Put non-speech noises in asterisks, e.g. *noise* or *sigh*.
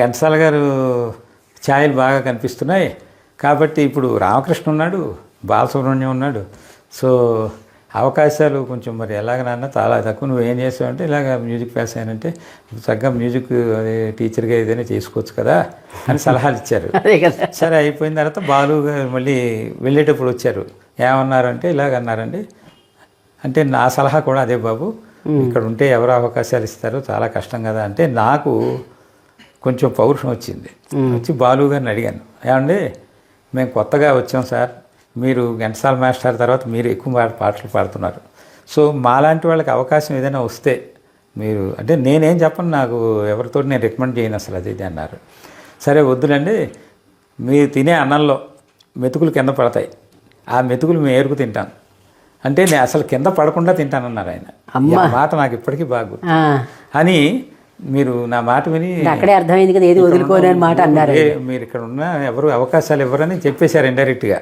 ఘంటసాల గారు ఛాయలు బాగా కనిపిస్తున్నాయి. కాబట్టి ఇప్పుడు రామకృష్ణ ఉన్నాడు బాలసుబ్రహ్మణ్యం ఉన్నాడు. సో అవకాశాలు కొంచెం మరి ఎలాగనన్నా చాలా తక్కువ. నువ్వు ఏం చేసావంటే ఇలాగ మ్యూజిక్ పాస్ అయ్యానంటే చక్కగా మ్యూజిక్ టీచర్గా ఏదైనా చేసుకోవచ్చు కదా అని సలహాలు ఇచ్చారు. *laughs* సరే అయిపోయిన తర్వాత బాలు గారు మళ్ళీ వెళ్ళేటప్పుడు వచ్చారు. ఏమన్నారంటే ఇలాగ అన్నారండి. అంటే నా సలహా కూడా అదే బాబు. ఇక్కడ ఉంటే ఎవరు అవకాశాలు ఇస్తారు చాలా కష్టం కదా అంటే నాకు కొంచెం పౌరుషం వచ్చింది. వచ్చి బాలు గారిని అడిగాను. ఏమండి మేము కొత్తగా వచ్చాం సార్. మీరు ఘంటసాల మాస్టర్ తర్వాత మీరు ఎక్కువ పాటలు పాడుతున్నారు. సో మాలాంటి వాళ్ళకి అవకాశం ఏదైనా వస్తే మీరు అంటే నేనేం చెప్పను నాకు ఎవరితో నేను రికమెండ్ చేయను అసలు అది ఇది అన్నారు. సరే వద్దులండి. మీరు తినే అన్నంలో మెతుకులు కింద పడతాయి. ఆ మెతుకులు మేము ఏరుకు తింటాను అంటే నేను అసలు కింద పడకుండా తింటానన్నారు ఆయన. మాట నాకు ఇప్పటికీ బాగా అని మీరు నా మాట విని అక్కడే అర్థమైంది కదా ఏది వదులుకోని అని మాట అన్నారు మీరు ఇక్కడ ఉన్న ఎవరు అవకాశాలు ఇవ్వరని చెప్పేశారు ఇండైరెక్ట్గా.